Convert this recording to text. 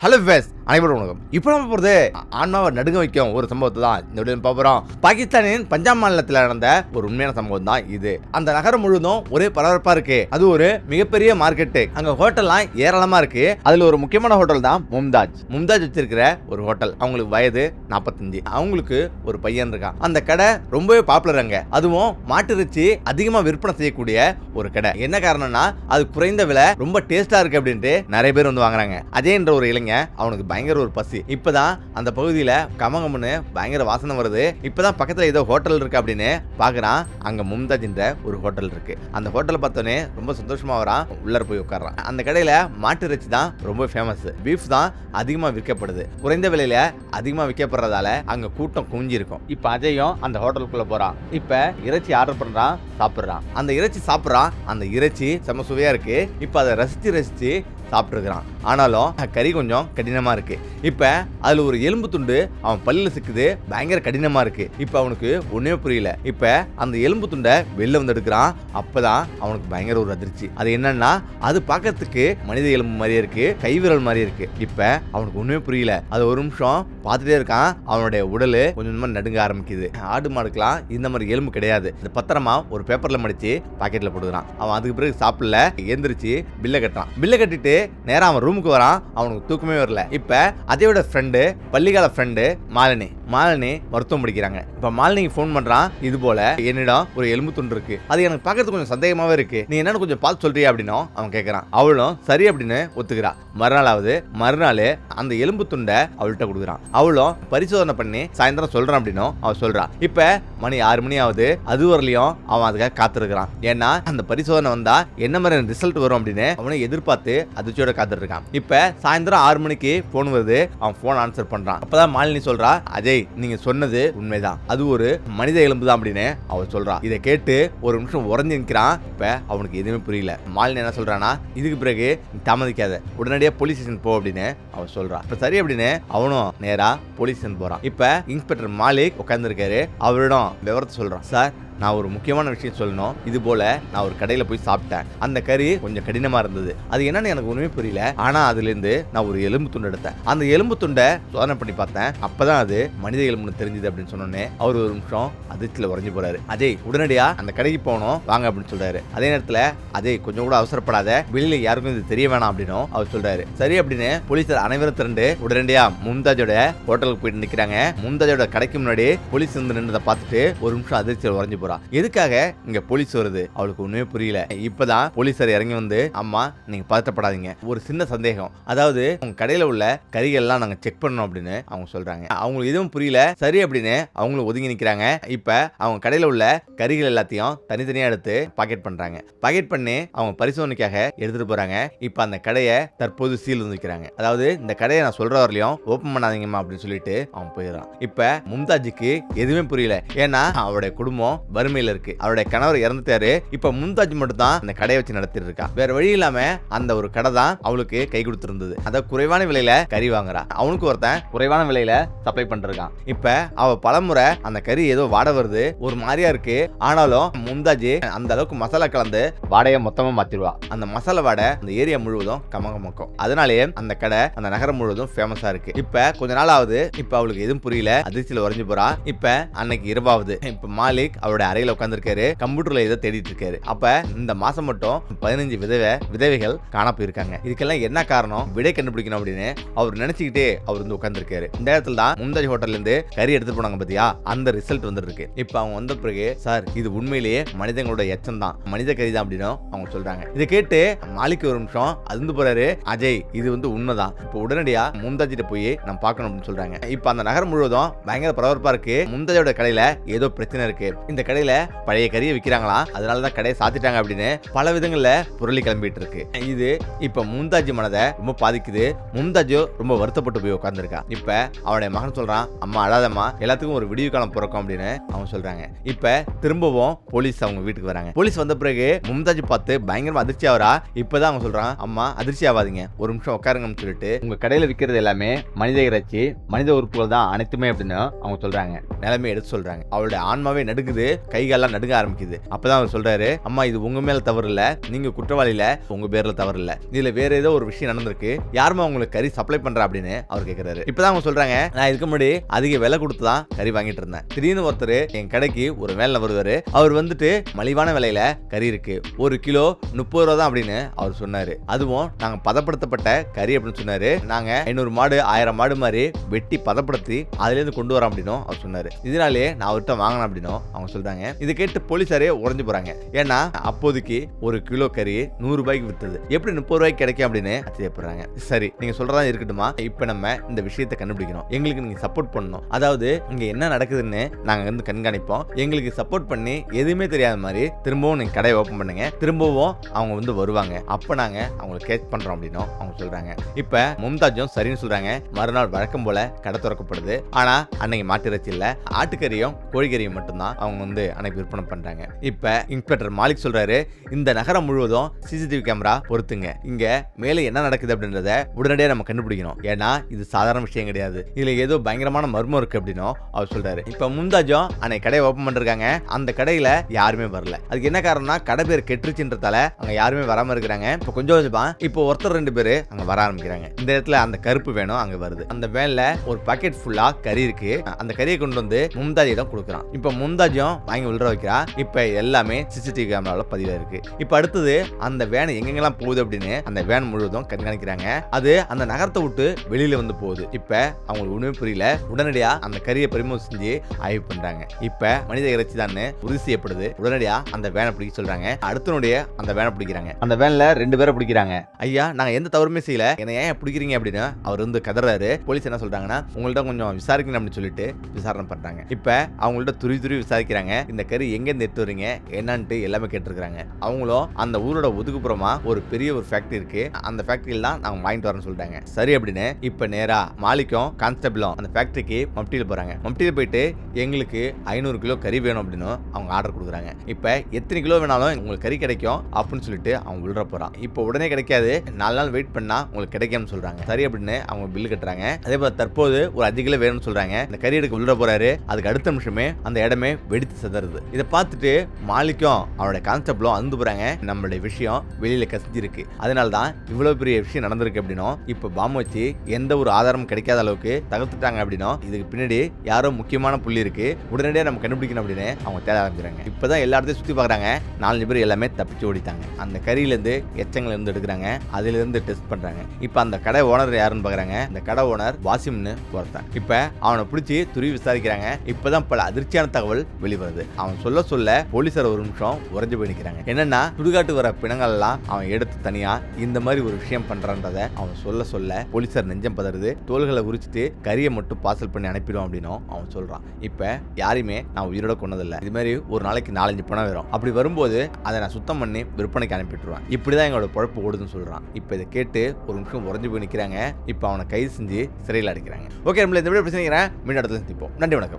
Hello ভেস அனைவரும் வணக்கம் இப்போ நம்ம போகிறது ஆன்மாவை நடுங்க வைக்கும் ஒரு சம்பவத்தை தான் இந்த வீடியோ பாகிஸ்தானின் பஞ்சாப் மாநிலத்தில் நடந்த ஒரு உண்மையான சம்பவம் தான் இது. அந்த நகரம் முழுவதும் ஒரே பரபரப்பாக இருக்கு. அது ஒரு மிகப்பெரிய மார்க்கெட்டு அங்கே ஹோட்டல்லாம் ஏராளமாக இருக்கு. அதில் ஒரு முக்கியமான ஹோட்டல் தான் மும்தாஜ். மும்தாஜ் வச்சிருக்கிற ஒரு ஹோட்டல் அவங்களுக்கு வயது நாற்பத்தஞ்சு அவங்களுக்கு ஒரு பையன் இருக்கான். அந்த கடை ரொம்பவே பாப்புலர் அங்கே. அதுவும் மாட்டு இறைச்சி அதிகமாக விற்பனை செய்யக்கூடிய ஒரு கடை. என்ன காரணம்னா அது குறைந்த விலை ரொம்ப டேஸ்டாக இருக்கு அப்படின்ட்டு நிறைய பேர் வந்து வாங்குறாங்க. என்ற ஒரு இளைஞன் அவனுக்கு பயங்கர ஒரு பசி. இப்பதான் அந்த பகுதியில கமகம்னு பயங்கர வாசனை வருது. இப்பதான் பக்கத்துல ஏதோ ஹோட்டல் இருக்கு அப்படின்னு பாக்குறான். அங்க மும்தாஜின்ற ஒரு ஹோட்டல் இருக்கு. அந்த ஹோட்டலை பார்த்தோன்னே ரொம்ப சந்தோஷமா வரான். உள்ளர போய் உட்கார்றான். அந்த கடையில மாட்டு இறைச்சி தான் ரொம்ப ஃபேமஸ் பீஃப் தான் அதிகமா விற்கப்படுது. குறைந்த விலையில அதிகமா விற்கப்படுறதால அங்க கூட்டம் குஞ்சு இருக்கும். இப்ப அஜயும் அந்த ஹோட்டலுக்குள்ள போறான். இப்ப இறைச்சி ஆர்டர் பண்றான் சாப்பிடுறான். அந்த இறைச்சி சாப்பிடுறான். அந்த இறைச்சி செம சுவையா இருக்கு. இப்ப அதை ரசிச்சு ரசிச்சு சாப்பிட்ருக்கிறான் ஆனாலும் கறி கொஞ்சம் கடினமாக இருக்குது இப்போ அதில் ஒரு எலும்பு துண்டு அவன் பல்லில் சிக்குது பயங்கர கடினமாக இருக்குது இப்போ அவனுக்கு ஒன்றுமே புரியல. இப்போ அந்த எலும்பு துண்டை வெளில வந்து எடுக்கிறான். அப்போ தான் அவனுக்கு பயங்கர ஒரு அதிர்ச்சி. அது என்னன்னா அது பார்க்கறதுக்கு மனித எலும்பு மாதிரியே இருக்குது கைவிரல் மாதிரியே இருக்குது இப்போ அவனுக்கு ஒன்றுமே புரியல. அது ஒரு நிமிஷம் பார்த்துட்டே இருக்கான். அவனுடைய உடல் கொஞ்சம் கொஞ்சமாக நடுங்க ஆரம்பிக்குது. ஆடு மாடுக்கெல்லாம் இந்த மாதிரி எலும்பு கிடையாது. இது பத்திரமா ஒரு பேப்பரில் மடித்து பாக்கெட்டில் போடுகிறான் அவன் அதுக்கு பிறகு சாப்பிடல எந்திரிச்சு பில்லை கட்டுறான். பில்லை கட்டிட்டு நேராக அவன் ரூமுக்கு வரான் அவனுக்கு தூக்கமே வரல. இப்ப அதையோட ஃப்ரெண்டு பள்ளிக்கால ஃப்ரெண்டு மாலினி. மாலினி மருத்துவம் படிக்கிறாங்க. இப்ப மாலினிக்கு ஃபோன் பண்றான் இது போல என்னிடம் ஒரு எலும்பு துண்டு இருக்கு. அது எனக்கு பார்க்கறதுக்கு கொஞ்சம் சந்தேகமாவே இருக்கு. நீ என்னன்னு கொஞ்சம் பார்த்து சொல்றியா அப்படின்னும் அவன் கேட்கறான் அவளும் சரி அப்படின்னு ஒத்துக்கிறா. மறுநாளாவது மறுநாள் அந்த எலும்பு துண்டை அவள்கிட்ட கொடுக்குறான். அவளும் பரிசோதனை பண்ணி சாயந்தரம் சொல்றான் அப்படின்னும் அவன் சொல்கிறான் இப்ப மணி ஆறு மணி ஆகுது. அது வரலையும் அவன் அதுக்காக காத்திருக்கிறான். ஏன்னா அந்த பரிசோதனை வந்தா என்ன மாதிரி ரிசல்ட் வரும் அப்படின்னு அவனை எதிர்பார்த்து அதிர்ச்சியோட காத்துட்டு இருக்கான். இப்ப சாயந்தரம் ஆறு மணிக்கு போன் வருது. அவன் போன் ஆன்சர் பண்றான். அப்பதான் மாலினி சொல்றா அஜய் நீங்க சொன்னது உண்மைதான். அது ஒரு மனித எலும்பு தான் அப்படின்னு அவன் சொல்றான் இதை கேட்டு ஒரு நிமிஷம் உறைஞ்சு நிற்கிறான் இப்ப அவனுக்கு எதுவுமே புரியல. மாலினி என்ன சொல்றானா இதுக்கு பிறகு தாமதிக்காத. உடனடியாக போலீஸ் ஸ்டேஷன் போ அப்படின்னு அவன் சொல்றான் இப்ப சரி அப்படின்னு அவனும் நேரா போலீஸ் ஸ்டேஷன் போறான். இப்ப இன்ஸ்பெக்டர் மாலிக் உட்காந்துருக்காரு அவரிடம் விவரத்தை சொல்றான். சார் நான் ஒரு முக்கியமான விஷயம் சொல்லணும். இது போல நான் ஒரு கடையில் போய் சாப்பிட்டேன். அந்த கறி கொஞ்சம் கடினமா இருந்தது. அது என்னன்னு எனக்கு ஒண்ணுமே புரியல. ஆனா அதுல இருந்து நான் ஒரு எலும்பு துண்டு எடுத்தேன். அந்த எலும்பு துண்டை சோதனை பண்ணி பார்த்தேன். அப்பதான் அது மனித எலும்புன்னு தெரிஞ்சது அப்படின்னு சொன்னோன்னே அவர் ஒரு நிமிஷம் அதிர்ச்சியில் உறைஞ்சு போறாரு. அஜய் உடனடியா அந்த கடைக்கு போகணும். வாங்க அப்படின்னு சொல்றாரு. அதே நேரத்துல அஜய் கொஞ்சம் கூட அவசரப்படாத. வெளியில யாருக்கும் இது தெரிய வேணாம் அப்படின்னும் அவர் சொல்றாரு. சரி அப்படின்னு போலீஸார் அனைவரும் திரண்டு உடனடியா மும்தாஜோட ஹோட்டலுக்கு போயிட்டு நிக்கிறாங்க. மும்தாஜோட கடைக்கு முன்னாடி போலீஸ் வந்து நின்றதை பார்த்துட்டு ஒரு நிமிஷம் அதிர்ச்சியில் உறைஞ்சு போறா. எதுக்காக இங்க போலீஸ் வருது? அவளுக்கு ஒண்ணுமே புரியல. இப்பதான் போலீசார் இறங்கி வந்து அம்மா நீங்க பதட்டப்படாதீங்க. ஒரு சின்ன சந்தேகம். அதாவது உங்க கடையில உள்ள கறிகள் எல்லாம் நாங்க செக் பண்ணோம் அப்படின்னு அவங்க சொல்றாங்க. அவங்களுக்கு எதுவும் புரியல. சரி அப்படின்னு அவங்களும் ஒதுங்கி நிக்கிறாங்க. இப்ப அவங்க கடையில உள்ள கறிகள் எல்லாத்தையும் தனித்தனியா எடுத்து பாக்கெட் பண்றாங்க. பாக்கெட் பண்ணி அவங்க பரிசோதனைக்காக எடுத்துட்டு போறாங்க. இப்ப அந்த கடையை தற்போது சீல் வந்து வைக்கிறாங்க. அதாவது இந்த கடையை நான் சொல்ற வரலையும் ஓபன் பண்ணாதீங்கம்மா அப்படின்னு சொல்லிட்டு அவன் போயிடுறான். இப்ப மும்தாஜுக்கு எதுவுமே புரியல. ஏன்னா அவருடைய குடும்பம் வறுமையில் இருக்கு. அவருடைய கணவர் இறந்துட்டாரு. இப்ப மும்தாஜ் மட்டும் தான் அந்த கடையை வச்சு நடத்திட்டு இருக்கா வேற வழி இல்லாம அந்த ஒரு கடை தான் அவளுக்கு கை கொடுத்துருந்தது. அத குறைவான விலையில கறி வாங்குறா. அவனுக்கு ஒருத்தன் குறைவான விலையில சப்ளை பண்ணிருக்கான் இப்ப அவ பலமுறை அந்த கறி ஏதோ வாடை வருது. ஒரு மாதிரியா இருக்கு. ஆனாலும் மும்தாஜ் அந்த அளவுக்கு மசாலா கலந்து வாடையை மொத்தமா மாத்திடுவா. அந்த மசாலா வாடை அந்த ஏரியா முழுவதும் கமகமக்கும். அதனாலேயே அந்த கடை அந்த நகரம் முழுவதும் ஃபேமஸா இருக்கு. இப்ப கொஞ்ச நாள் ஆகுது. இப்ப அவளுக்கு எதுவும் புரியல. அதிர்ச்சியில் உறைஞ்சு போறா. இப்ப அன்னைக்கு இரவாவது. இப்ப மாலிக் அவருடைய அறையில உட்காந்துருக்காரு கம்ப்யூட்டர்ல இதை தேடிட்டு இருக்காரு அப்ப இந்த மாசம் மட்டும் பதினஞ்சு விதவை விதவைகள் காண போயிருக்காங்க. இதுக்கெல்லாம் என்ன காரணம்? விடை கண்டுபிடிக்கணும் அப்படின்னு அவர் நினைச்சுக்கிட்டே அவர் வந்து உட்காந்துருக்காரு இந்த இடத்துல தான் முந்தாஜ் ஹோட்டல்ல இருந்து கறி எடுத்துட்டு போனாங்க பாத்தியா? அந்த ரிசல்ட் வந்துருக்கு. இப்ப அவங்க வந்த பிறகு சார் இது உண்மையிலேயே மனிதங்களோட எச்சம் தான். மனித கறி தான் அப்படின்னு அவங்க சொல்றாங்க. இதை கேட்டு மாலிக்கு ஒரு நிமிஷம் அதிர்ந்து போறாரு. அஜய் இது வந்து உண்மைதான். இப்போ உடனடியா மும்தாஜிட்ட போய் நம்ம பார்க்கணும் அப்படின்னு சொல்றாங்க. இப்ப அந்த நகர் முழுவதும் பயங்கர பரபரப்பா இருக்கு. மும்தாஜோட கடையில ஏதோ பிரச்சனை இருக்கு. இந்த கடை கடையில பழைய கறியை விற்கிறாங்களா அதனால தான் கடையை சாத்திட்டாங்க அப்படின்னு பல விதங்கள்ல புரளி கிளம்பிட்டு இருக்கு இது இப்ப மும்தாஜ் மனதை ரொம்ப பாதிக்குது. மும்தாஜோ ரொம்ப வருத்தப்பட்டு போய் உட்காந்துருக்கா இப்ப அவனுடைய மகன் சொல்றான் அம்மா அழாதம்மா. எல்லாத்துக்கும் ஒரு விடிவு காலம் பிறக்கும் அப்படின்னு அவங்க சொல்றாங்க. இப்ப திரும்பவும் போலீஸ் அவங்க வீட்டுக்கு வராங்க. போலீஸ் வந்த பிறகு மும்தாஜ் பார்த்து பயங்கரமா அதிர்ச்சி ஆவரா இப்பதான் அவங்க சொல்றான் அம்மா அதிர்ச்சி ஆகாதீங்க ஒரு நிமிஷம் உட்காருங்கன்னு சொல்லிட்டு உங்க கடையில விற்கிறது எல்லாமே மனித இறைச்சி மனித உறுப்புகள் தான் அனைத்துமே அப்படின்னு அவங்க சொல்றாங்க. நிலைமை எடுத்து சொல்றாங்க. அவளுடைய ஆன்மாவே நடுக்குது கைகாலாம் நடுங்க ஆரம்பிக்குது. அப்பதான் அவர் சொல்றாரு அம்மா இது உங்க மேல தவறு இல்ல நீங்க குற்றவாளியில உங்க பேர்ல தவறு இல்ல இதுல வேற ஏதோ ஒரு விஷயம் நடந்திருக்கு. யாருமா உங்களுக்கு கறி சப்ளை பண்றா? அப்படின்னு அவர் கேக்குறாரு. இப்பதான் அவங்க சொல்றாங்க நான் இதுக்கு முன்னாடி அதிக விலை கொடுத்து தான் கறி வாங்கிட்டு இருந்தேன். திடீர்னு ஒருத்தர் என் கடைக்கு ஒரு வேலை வருவாரு. அவர் வந்துட்டு மலிவான விலையில கறி இருக்கு. ஒரு கிலோ முப்பது ரூபா தான் அப்படின்னு அவர் சொன்னாரு. அதுவும் நாங்க பதப்படுத்தப்பட்ட கறி அப்படின்னு சொன்னாரு. நாங்க ஐநூறு மாடு ஆயிரம் மாடு மாதிரி வெட்டி பதப்படுத்தி அதுல இருந்து கொண்டு வரோம் அப்படின்னும் அவர் சொன்னாரு. இதனாலே நான் அவர்கிட்ட வாங்கினேன் அப்படின்னும் அவங்க சொல்றாங்க. இதை கேட்டு போலீஸாரே உறைஞ்சு போறாங்க. ஏன்னா அப்போதைக்கு ஒரு கிலோ கறி நூறு ரூபாய்க்கு வித்தது. எப்படி முப்பது ரூபாய்க்கு கிடைக்கும் அப்படின்னு ஆச்சரியப்படுறாங்க சரி நீங்க சொல்றதா இருக்கட்டுமா? இப்ப நம்ம இந்த விஷயத்தை கண்டுபிடிக்கணும். எங்களுக்கு நீங்க சப்போர்ட் பண்ணணும். அதாவது இங்க என்ன நடக்குதுன்னு நாங்க வந்து கண்காணிப்போம். எங்களுக்கு சப்போர்ட் பண்ணி எதுவுமே தெரியாத மாதிரி திரும்பவும் நீங்க கடையை ஓப்பன் பண்ணுங்க. திரும்பவும் அவங்க வந்து வருவாங்க. அப்ப நாங்க அவங்களை கேட்ச் பண்றோம் அப்படின்னும் அவங்க சொல்றாங்க. இப்ப மும்தாஜும் சரின்னு சொல்றாங்க. மறுநாள் வழக்கம் போல கடை திறக்கப்படுது. ஆனா அன்னைக்கு மாட்டிறைச்சி இல்ல. ஆட்டுக்கறியும் கோழிக்கறியும் மட்டும்தான் அவங்க வந்து அன்னைக்கு விற்பனை பண்ணுறாங்க இப்போ இன்ஸ்பெக்டர் மாலிக் சொல்கிறாரு இந்த நகரம் முழுவதும் சிசிடிவி கேமரா பொறுத்துங்க இங்கே மேலே என்ன நடக்குது அப்படின்றத உடனடியாக நம்ம கண்டுபிடிக்கணும். ஏன்னா இது சாதாரண விஷயம் கிடையாது. இதில் ஏதோ பயங்கரமான மர்மம் இருக்குது அப்படின்னும் அவர் சொல்கிறாரு இப்போ முந்தாஜும் அன்னைக்கு கடையை ஓப்பன் பண்ணிருக்காங்க. அந்த கடையில் யாருமே வரல. அதுக்கு என்ன காரணம்னா கடை பேர் கெட்டுருச்சுன்றதால அங்கே யாருமே வராமல் இருக்கிறாங்க. இப்போ கொஞ்சம் கொஞ்சமா இப்போ ஒருத்தர் ரெண்டு பேர் அங்கே வர ஆரம்பிக்கிறாங்க. இந்த இடத்துல அந்த கருப்பு வேணும் அங்கே வருது. அந்த வேனில் ஒரு பாக்கெட் ஃபுல்லாக கறி இருக்கு. அந்த கறியை கொண்டு வந்து மும்தாஜிடம் கொடுக்குறான். இப்போ மும்தாஜும் வாங்கி உள்ள வைக்கிறா. இப்போ எல்லாமே சிசிடிவி கேமரால பதிவாக இருக்கு. இப்போ அடுத்தது அந்த வேன் எங்கெங்கெல்லாம் போகுது அப்படின்னு அந்த வேன் முழுவதும் கண்காணிக்கிறாங்க. அது அந்த நகரத்தை விட்டு வெளியில வந்து போகுது. இப்ப அவங்களுக்கு ஒண்ணுமே புரியல. உடனடியா அந்த கரியை பறிமுதல் செஞ்சு ஆய்வு பண்றாங்க. இப்ப மனித இறைச்சி தான் உறுதி செய்யப்படுது. உடனடியா அந்த வேனை பிடிக்க சொல்றாங்க. அடுத்தனுடைய அந்த வேனை பிடிக்கிறாங்க. அந்த வேன்ல ரெண்டு பேரை பிடிக்கிறாங்க. ஐயா நாங்க எந்த தவறுமே செய்யல. என்ன ஏன் பிடிக்கிறீங்க அப்படின்னு அவர் வந்து கதறாரு. போலீஸ் என்ன சொல்றாங்கன்னா உங்கள்ட்ட கொஞ்சம் விசாரிக்கணும் அப்படின்னு சொல்லிட்டு விசாரணை பண்றாங்க. இப்ப அவங்கள்ட்ட துரி துரி விசாரிக்கிறாங்க. இந்த கறி எங்க எடுத்து வரீங்க? என்னன்ட்டு எல்லாமே கேட்டிருக்காங்க அவங்களும் அந்த ஊரோட ஒதுக்குப்புறமா ஒரு பெரிய ஒரு ஃபேக்டரி இருக்கு. அந்த ஃபேக்டரியில் தான் நாங்கள் வாங்கிட்டு வரேன்னு சொல்லிட்டாங்க. சரி அப்படின்னு இப்போ நேரா மாலிக்கும் கான்ஸ்டபிளும் அந்த ஃபேக்டரிக்கு மம்டியில் போகிறாங்க மம்டியில் போயிட்டு எங்களுக்கு ஐநூறு கிலோ கறி வேணும் அப்படின்னு அவங்க ஆர்டர் கொடுக்குறாங்க. இப்போ எத்தனை கிலோ வேணாலும் உங்களுக்கு கறி கிடைக்கும் அப்படின்னு சொல்லிட்டு அவங்க உள்ள போகிறான் இப்போ உடனே கிடைக்காது. நாலு நாள் வெயிட் பண்ணால் உங்களுக்கு கிடைக்கும்னு சொல்கிறாங்க சரி அப்படின்னு அவங்க பில்லு கட்டுறாங்க. அதே போல் தற்போது ஒரு அதிக கிலோ வேணும்னு சொல்கிறாங்க இந்த கறி எடுக்க உள்ள போறாரு. அதுக்கு அடுத்த நிமிஷமே அந்த இடமே வெடித்து சிதறுது. இதை பார்த்துட்டு மாலிக்கும் அவனோட கான்ஸ்டபிளும் அந்து போறாங்க நம்மளுடைய விஷயம் வெளியில கசிஞ்சிருக்கு. அதனால தான் இவ்வளவு பெரிய விஷயம் நடந்திருக்கு அப்படின்னும் இப்போ பாம்பு வச்சு எந்த ஒரு ஆதாரமும் கிடைக்காத அளவுக்கு தகர்த்துட்டாங்க அப்படின்னும் இதுக்கு பின்னாடி யாரோ முக்கியமான புள்ளி இருக்கு. உடனடியாக நம்ம கண்டுபிடிக்கணும் அப்படின்னு அவங்க தேட ஆரம்பிக்கிறாங்க. இப்பதான் எல்லா இடத்தையும் சுத்தி பார்க்குறாங்க. நாலஞ்சு பேர் எல்லாமே தப்பிச்சு ஓடிட்டாங்க. அந்த கறியிலேருந்து எச்சங்கள் இருந்து எடுக்கிறாங்க. அதுல இருந்து டெஸ்ட் பண்றாங்க. இப்போ அந்த கடை ஓனர் யாருன்னு பார்க்குறாங்க இந்த கடை ஓனர் வாசிம்னு ஒருத்தன். இப்போ அவனை பிடிச்சி துருவி விசாரிக்கிறாங்க. இப்பதான் பல அதிர்ச்சியான தகவல் வெளிவருது. அவன் சொல்ல சொல்ல போலீசார் ஒரு நிமிஷம் உறைஞ்சு போய் நிற்கிறாங்க என்னன்னா சுடுகாட்டு வர பிணங்கள் எல்லாம் அவன் எடுத்து தனியா இந்த மாதிரி ஒரு விஷயம் பண்றான்றத அவன் சொல்ல சொல்ல போலீசார் நெஞ்சம் பதறுது. தோள்களை உரிச்சிட்டு கறியை மட்டும் பார்சல் பண்ணி அனுப்பிடும் அப்படின்னும் அவன் சொல்றான். இப்ப யாரையுமே நான் உயிரோட கொண்டதில்ல இது மாதிரி ஒரு நாளைக்கு நாலஞ்சு பணம் வரும். அப்படி வரும்போது அதை நான் சுத்தம் பண்ணி விற்பனைக்கு அனுப்பிட்டுருவேன். இப்படிதான் எங்களோட பொழப்பு ஓடுதுன்னு சொல்றான். இப்ப இதை கேட்டு ஒரு நிமிஷம் உறைஞ்சு போய் நிற்கிறாங்க இப்ப அவனை கைது செஞ்சு சிறையில் அடைக்கிறாங்க. ஓகே நம்மள இந்த வீடியோ பிரச்சனைக்கிறேன் மீண்டும் இடத்துல சந்திப்போம். நன்றி வணக்கம்.